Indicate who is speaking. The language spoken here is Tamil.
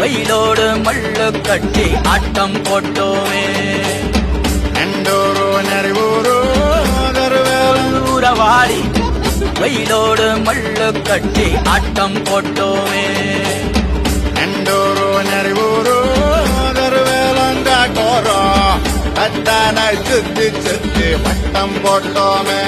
Speaker 1: வெயிலோடு மல்லு கட்டி ஆட்டம் போட்டோமே.
Speaker 2: நண்டோரோ நரிவோரோ
Speaker 1: உறவாடி வெயிலோடு மல்லு கட்டி ஆட்டம் போட்டோமே.
Speaker 2: நண்டோரோ நரிவோரோ தருவேலந்தா கோரோ அத்தான சுத்தி சுத்தி வட்டம் போட்டோமே.